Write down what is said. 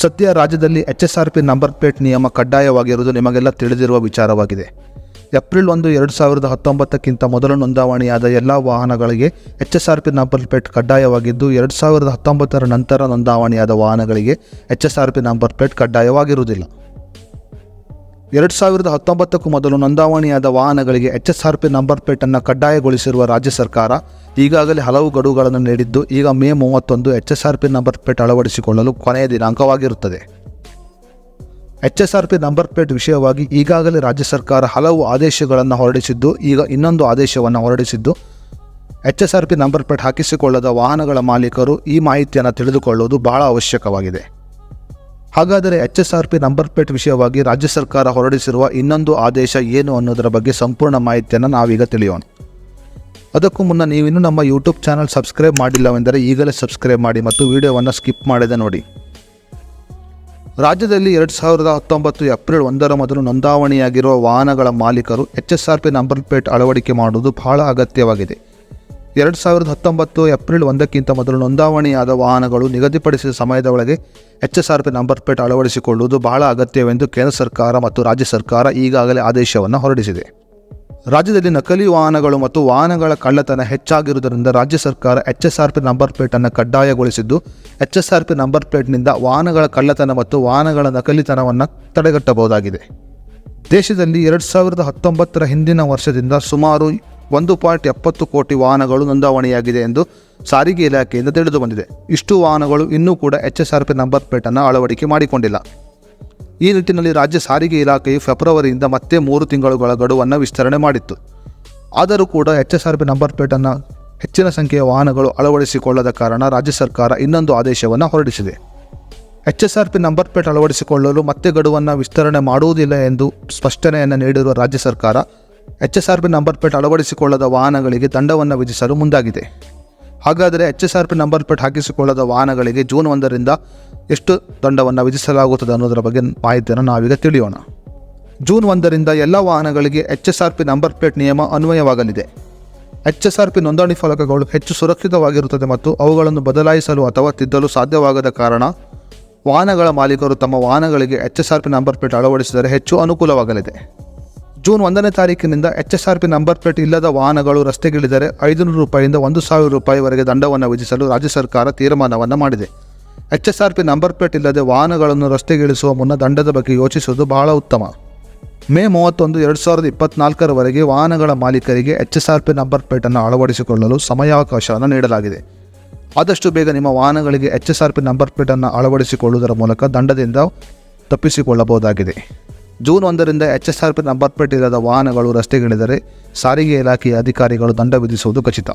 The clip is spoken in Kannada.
ಸದ್ಯ ರಾಜ್ಯದಲ್ಲಿ H S R P number plate ನಿಯಮ ಕಡ್ಡಾಯವಾಗಿರುವುದು ನಿಮಗೆಲ್ಲ ತಿಳಿದಿರುವ ವಿಚಾರವಾಗಿದೆ. ಏಪ್ರಿಲ್ ಒಂದು, ಎರಡು ಸಾವಿರದ ಹತ್ತೊಂಬತ್ತಕ್ಕಿಂತ ಮೊದಲು ನೋಂದಾವಣಿಯಾದ ಎಲ್ಲ ವಾಹನಗಳಿಗೆ H S R P number plate ಕಡ್ಡಾಯವಾಗಿದ್ದು, ಎರಡು ಸಾವಿರದ ಹತ್ತೊಂಬತ್ತರ ನಂತರ ನೋಂದಾವಣಿಯಾದ ವಾಹನಗಳಿಗೆ H S R P number plate ಕಡ್ಡಾಯವಾಗಿರುವುದಿಲ್ಲ. ಎರಡು ಸಾವಿರದ ಹತ್ತೊಂಬತ್ತಕ್ಕೂ ಮೊದಲು ನೋಂದಾವಣಿಯಾದ ವಾಹನಗಳಿಗೆ H S R P number ಪ್ಲೇಟನ್ನು ಕಡ್ಡಾಯಗೊಳಿಸಿರುವ ರಾಜ್ಯ ಸರ್ಕಾರ ಈಗಾಗಲೇ ಹಲವು ಗಡುವುಗಳನ್ನು ನೀಡಿದ್ದು, ಈಗ ಮೇ ಮೂವತ್ತೊಂದು H S R P number plate ಅಳವಡಿಸಿಕೊಳ್ಳಲು ಕೊನೆಯ ದಿನಾಂಕವಾಗಿರುತ್ತದೆ. H S R P number plate ವಿಷಯವಾಗಿ ಈಗಾಗಲೇ ರಾಜ್ಯ ಸರ್ಕಾರ ಹಲವು ಆದೇಶಗಳನ್ನು ಹೊರಡಿಸಿದ್ದು, ಈಗ ಇನ್ನೊಂದು ಆದೇಶವನ್ನು ಹೊರಡಿಸಿದ್ದು, H S R P number plate ಹಾಕಿಸಿಕೊಳ್ಳದ ವಾಹನಗಳ ಮಾಲೀಕರು ಈ ಮಾಹಿತಿಯನ್ನು ತಿಳಿದುಕೊಳ್ಳುವುದು ಬಹಳ ಅವಶ್ಯಕವಾಗಿದೆ. ಹಾಗಾದರೆ H S R P number plate ವಿಷಯವಾಗಿ ರಾಜ್ಯ ಸರ್ಕಾರ ಹೊರಡಿಸಿರುವ ಇನ್ನೊಂದು ಆದೇಶ ಏನು ಅನ್ನೋದರ ಬಗ್ಗೆ ಸಂಪೂರ್ಣ ಮಾಹಿತಿಯನ್ನು ನಾವೀಗ ತಿಳಿಯೋಣ. ಅದಕ್ಕೂ ಮುನ್ನ ನೀವಿನ್ನೂ ನಮ್ಮ ಯೂಟ್ಯೂಬ್ ಚಾನಲ್ ಸಬ್ಸ್ಕ್ರೈಬ್ ಮಾಡಿಲ್ಲವೆಂದರೆ ಈಗಲೇ ಸಬ್ಸ್ಕ್ರೈಬ್ ಮಾಡಿ ಮತ್ತು ವಿಡಿಯೋವನ್ನು ಸ್ಕಿಪ್ ಮಾಡದೆ ನೋಡಿ. ರಾಜ್ಯದಲ್ಲಿ ಎರಡು ಸಾವಿರದ ಹತ್ತೊಂಬತ್ತು ಏಪ್ರಿಲ್ ಒಂದರ ಮೊದಲು ನೋಂದಾವಣಿಯಾಗಿರುವ ವಾಹನಗಳ ಮಾಲೀಕರು H S R P number plate ಅಳವಡಿಕೆ ಮಾಡುವುದು ಬಹಳ ಅಗತ್ಯವಾಗಿದೆ. ಎರಡು ಸಾವಿರದ ಹತ್ತೊಂಬತ್ತು ಏಪ್ರಿಲ್ ಒಂದಕ್ಕಿಂತ ಮೊದಲು ನೋಂದಾವಣಿಯಾದ ವಾಹನಗಳು ನಿಗದಿಪಡಿಸಿದ ಸಮಯದ ಒಳಗೆ H S R P number plate ಅಳವಡಿಸಿಕೊಳ್ಳುವುದು ಬಹಳ ಅಗತ್ಯವೆಂದು ಕೇಂದ್ರ ಸರ್ಕಾರ ಮತ್ತು ರಾಜ್ಯ ಸರ್ಕಾರ ಈಗಾಗಲೇ ಆದೇಶವನ್ನು ಹೊರಡಿಸಿದೆ. ರಾಜ್ಯದಲ್ಲಿ ನಕಲಿ ವಾಹನಗಳು ಮತ್ತು ವಾಹನಗಳ ಕಳ್ಳತನ ಹೆಚ್ಚಾಗಿರುವುದರಿಂದ ರಾಜ್ಯ ಸರ್ಕಾರ H S R P number ಪ್ಲೇಟನ್ನು ಕಡ್ಡಾಯಗೊಳಿಸಿದ್ದು, H S R P number ಪ್ಲೇಟ್ನಿಂದ ವಾಹನಗಳ ಕಳ್ಳತನ ಮತ್ತು ವಾಹನಗಳ ನಕಲಿತನವನ್ನು ತಡೆಗಟ್ಟಬಹುದಾಗಿದೆ. ದೇಶದಲ್ಲಿ ಎರಡು ಸಾವಿರದ ಹತ್ತೊಂಬತ್ತರ ಹಿಂದಿನ ವರ್ಷದಿಂದ ಸುಮಾರು ಒಂದು ಪಾಯಿಂಟ್ ಎಪ್ಪತ್ತು ಕೋಟಿ ವಾಹನಗಳು ನೋಂದಾವಣೆಯಾಗಿದೆ ಎಂದು ಸಾರಿಗೆ ಇಲಾಖೆಯಿಂದ ತಿಳಿದು ಬಂದಿದೆ ಇಷ್ಟು ವಾಹನಗಳು ಇನ್ನೂ ಕೂಡ H S R P number ಪ್ಲೇಟನ್ನು ಅಳವಡಿಕೆ ಮಾಡಿಕೊಂಡಿಲ್ಲ. ಈ ನಿಟ್ಟಿನಲ್ಲಿ ರಾಜ್ಯ ಸಾರಿಗೆ ಇಲಾಖೆಯು ಫೆಬ್ರವರಿಯಿಂದ ಮತ್ತೆ ಮೂರು ತಿಂಗಳುಗಳ ಗಡುವನ್ನು ವಿಸ್ತರಣೆ ಮಾಡಿತ್ತು. ಆದರೂ ಕೂಡ H S R P number ಪ್ಲೇಟನ್ನು ಹೆಚ್ಚಿನ ಸಂಖ್ಯೆಯ ವಾಹನಗಳು ಅಳವಡಿಸಿಕೊಳ್ಳದ ಕಾರಣ ರಾಜ್ಯ ಸರ್ಕಾರ ಇನ್ನೊಂದು ಆದೇಶವನ್ನು ಹೊರಡಿಸಿದೆ. H S R P number plate ಅಳವಡಿಸಿಕೊಳ್ಳಲು ಮತ್ತೆ ಗಡುವನ್ನು ವಿಸ್ತರಣೆ ಮಾಡುವುದಿಲ್ಲ ಎಂದು ಸ್ಪಷ್ಟನೆಯನ್ನು ನೀಡಿರುವ ರಾಜ್ಯ ಸರ್ಕಾರ H S R P number plate ಅಳವಡಿಸಿಕೊಳ್ಳದ ವಾಹನಗಳಿಗೆ ದಂಡವನ್ನು ವಿಧಿಸಲು ಮುಂದಾಗಿದೆ. ಹಾಗಾದರೆ H S R P number plate ಹಾಕಿಸಿಕೊಳ್ಳದ ವಾಹನಗಳಿಗೆ ಜೂನ್ ಒಂದರಿಂದ ಎಷ್ಟು ದಂಡವನ್ನು ವಿಧಿಸಲಾಗುತ್ತದೆ ಅನ್ನೋದರ ಬಗ್ಗೆ ಮಾಹಿತಿಯನ್ನು ನಾವೀಗ ತಿಳಿಯೋಣ. ಜೂನ್ ಒಂದರಿಂದ ಎಲ್ಲ ವಾಹನಗಳಿಗೆ H S R P number plate ನಿಯಮ ಅನ್ವಯವಾಗಲಿದೆ. ಎಚ್ ಎಸ್ ಆರ್ ಪಿ ನೋಂದಣಿ ಫಲಕಗಳು ಹೆಚ್ಚು ಸುರಕ್ಷಿತವಾಗಿರುತ್ತದೆ ಮತ್ತು ಅವುಗಳನ್ನು ಬದಲಾಯಿಸಲು ಅಥವಾ ತಿದ್ದಲು ಸಾಧ್ಯವಾಗದ ಕಾರಣ ವಾಹನಗಳ ಮಾಲೀಕರು ತಮ್ಮ ವಾಹನಗಳಿಗೆ H S R P number plate ಅಳವಡಿಸಿದರೆ ಹೆಚ್ಚು ಅನುಕೂಲವಾಗಲಿದೆ. ಜೂನ್ ಒಂದನೇ ತಾರೀಕಿನಿಂದ H S R P number plate ಇಲ್ಲದ ವಾಹನಗಳು ರಸ್ತೆಗಿಳಿದರೆ ಐದುನೂರು ರೂಪಾಯಿಯಿಂದ ಒಂದು ಸಾವಿರ ರೂಪಾಯಿವರೆಗೆ ದಂಡವನ್ನು ವಿಧಿಸಲು ರಾಜ್ಯ ಸರ್ಕಾರ ತೀರ್ಮಾನವನ್ನು ಮಾಡಿದೆ. H S R P number plate ಇಲ್ಲದೆ ವಾಹನಗಳನ್ನು ರಸ್ತೆಗಿಳಿಸುವ ಮುನ್ನ ದಂಡದ ಬಗ್ಗೆ ಯೋಚಿಸುವುದು ಬಹಳ ಉತ್ತಮ. ಮೇ ಮೂವತ್ತೊಂದು ಎರಡು ಸಾವಿರದ ಇಪ್ಪತ್ನಾಲ್ಕರವರೆಗೆ ವಾಹನಗಳ ಮಾಲೀಕರಿಗೆ H S R P number ಪ್ಲೇಟನ್ನು ಅಳವಡಿಸಿಕೊಳ್ಳಲು ಸಮಯಾವಕಾಶವನ್ನು ನೀಡಲಾಗಿದೆ. ಆದಷ್ಟು ಬೇಗ ನಿಮ್ಮ ವಾಹನಗಳಿಗೆ H S R P number ಪ್ಲೇಟನ್ನು ಅಳವಡಿಸಿಕೊಳ್ಳುವುದರ ಮೂಲಕ ದಂಡದಿಂದ ತಪ್ಪಿಸಿಕೊಳ್ಳಬಹುದಾಗಿದೆ. ಜೂನ್ ಒಂದರಿಂದ H S R P number plate ಇಲ್ಲದ ವಾಹನಗಳು ರಸ್ತೆಗಿಳಿದರೆ ಸಾರಿಗೆ ಇಲಾಖೆಯ ಅಧಿಕಾರಿಗಳು ದಂಡ ವಿಧಿಸುವುದು ಖಚಿತ.